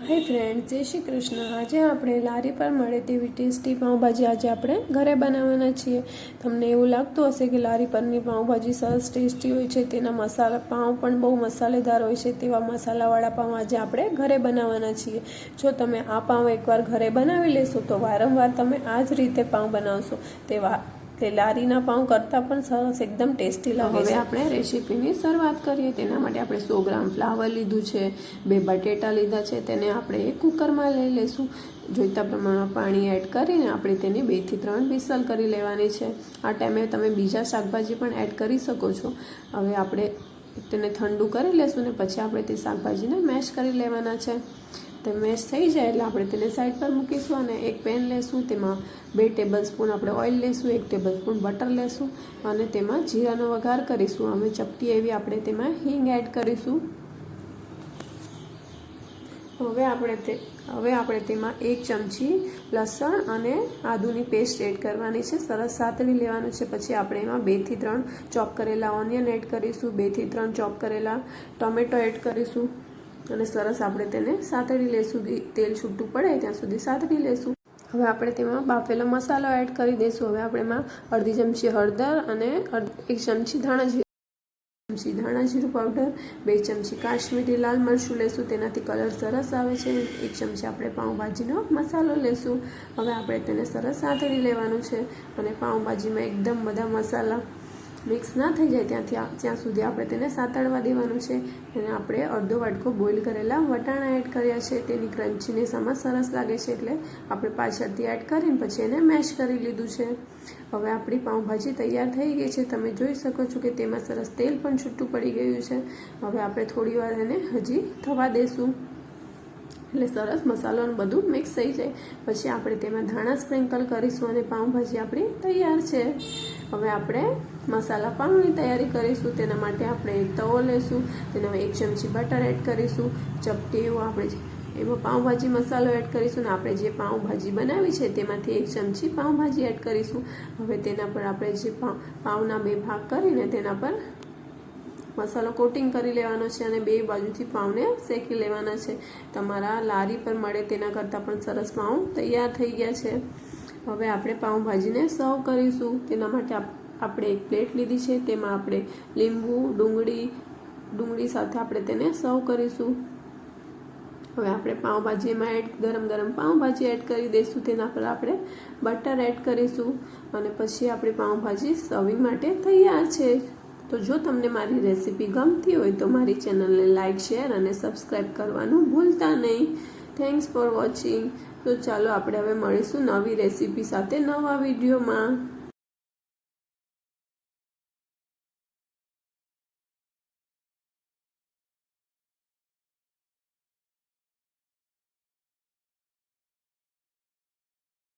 હાય friend જય શ્રી કૃષ્ણ. આજે આપણે લારી પર મળે તેવી ટેસ્ટી પાઉંભાજી આજે આપણે ઘરે બનાવવાના છીએ. તમને એવું લાગતું હશે કે લારી પરની પાઉંભાજી સરસ ટેસ્ટી હોય છે, તેના મસાલા, પાઉં પણ બહુ મસાલેદાર હોય છે, તેવા મસાલાવાળા પાઉં આજે આપણે ઘરે બનાવવાના છીએ. જો તમે આ પાઉં એકવાર ઘરે બનાવી લેશો, તો વારંવાર તમે આ જ રીતે પાઉં બનાવશો. તેવા તે લારીના પાઉં કરતાં પણ સરસ એકદમ ટેસ્ટી લાગે હવે આપણે રેસીપીની શરૂઆત કરીએ. તેના માટે આપણે સો ગ્રામ ફ્લાવર લીધું છે બે બટેટા લીધા છે તેને આપણે એક કુકરમાં લઈ લઈશું. જોઈતા પ્રમાણમાં પાણી એડ કરીને આપણે તેને બેથી ત્રણ વિસલ કરી લેવાની છે. આ ટાઈમે તમે બીજા શાકભાજી પણ એડ કરી શકો છો. હવે આપણે તેને ઠંડુ કરી લેશું ને પછી આપણે તે શાકભાજીને મેશ કરી લેવાના છે. તે મેશ થઈ જાય એટલે આપણે તેને સાઈડ પર મૂકીશું અને એક પેન લેશું, તેમાં બે ટેબલ સ્પૂન આપણે ઓઇલ લેશું, એક ટેબલ સ્પૂન બટર લેશું અને તેમાં જીરાનો વઘાર કરીશું. અમે ચપટી એવી આપણે તેમાં હિંગ એડ કરીશું. હવે આપણે તે, હવે આપણે તેમાં એક ચમચી લસણ અને આદુની પેસ્ટ એડ કરવાની છે. સરસ સાતળી લેવાનું છે. પછી આપણે એમાં બેથી ત્રણ ચોપ કરેલા ઓનિયન એડ કરીશું બેથી ત્રણ ચોપ કરેલા ટોમેટો એડ કરીશું. અને સરસ આપણે તેને સાતડી લેશું તેલ છૂટું પડે ત્યાં સુધી સાતડી લેશું. હવે આપણે તેમાં બાફેલો મસાલો એડ કરી દઈશું હવે આપણે એમાં અડધી ચમચી હળદર અને એક ચમચી ધાણા જીરું ચમચી ધાણા જીરું પાવડર બે ચમચી કાશ્મીરી લાલ મરચું લેશું. તેનાથી કલર સરસ આવે છે. એક ચમચી આપણે પાઉંભાજીનો મસાલો લેશું. હવે આપણે તેને સરસ સાંતળી લેવાનું છે. અને પાઉંભાજીમાં એકદમ બધા મસાલા મિક્સ ના થઈ જાય ત્યાંથી ત્યાં સુધી આપણે તેને સાતળવા દેવાનું છે. અને આપણે અડધો વાટકો બોઇલ કરેલા વટાણા એડ કર્યા છે. તેની ક્રન્ચીનેસ આમાં સરસ લાગે છે એટલે આપણે પાછળથી એડ કરીને પછી એને મેશ કરી લીધું છે. હવે આપણી પાઉંભાજી તૈયાર થઈ ગઈ છે. તમે જોઈ શકો છો કે તેમાં સરસ તેલ પણ છૂટું પડી ગયું છે. હવે આપણે થોડી વાર એને હજી થવા દઈશું એટલે સરસ મસાલોનું બધું મિક્સ થઈ જાય. પછી આપણે તેમાં ધાણા સ્પ્રિંકલ કરીશું અને પાઉંભાજી આપણી તૈયાર છે. હવે આપણે મસાલા પાઉંની તૈયારી કરીશું, તેના માટે આપણે એક તવો લેશું, તેના એક ચમચી બટર એડ કરીશું, ચપટી એવું આપણે એમાં પાઉંભાજી મસાલો એડ કરીશું ને આપણે જે પાઉંભાજી બનાવી છે તેમાંથી એક ચમચી પાઉંભાજી એડ કરીશું. હવે તેના પર આપણે જે પાઉંના બે ભાગ કરીને તેના પર મસાલો કોટિંગ કરી લેવાનો છે અને બે બાજુથી પાઉંને શેકી લેવાના છે. તમારા લારી પર મળે તેના કરતાં પણ સરસ પાઉં તૈયાર થઈ ગયા છે. હવે આપણે પાઉંભાજીને સર્વ કરીશું. તેના માટે આપણે એક પ્લેટ લીધી છે. તેમાં આપણે લીંબુ, ડુંગળી ડુંગળી સાથે આપણે તેને સર્વ કરીશું. હવે આપણે પાઉંભાજીમાં એડ, ગરમ ગરમ પાઉંભાજી એડ કરી દઈશું. તેના પર આપણે બટર એડ કરીશું. અને પછી આપણી પાઉંભાજી સર્વિંગ માટે તૈયાર છે. તો જો તમને મારી રેસીપી ગમતી હોય તો મારી ચેનલને લાઇક શેર અને સબસ્ક્રાઈબ કરવાનું ભૂલતા નહીં. થેન્ક્સ ફોર વોચિંગ તો ચાલો આપણે હવે મળીશું નવી રેસીપી સાથે નવા વિડીયોમાં.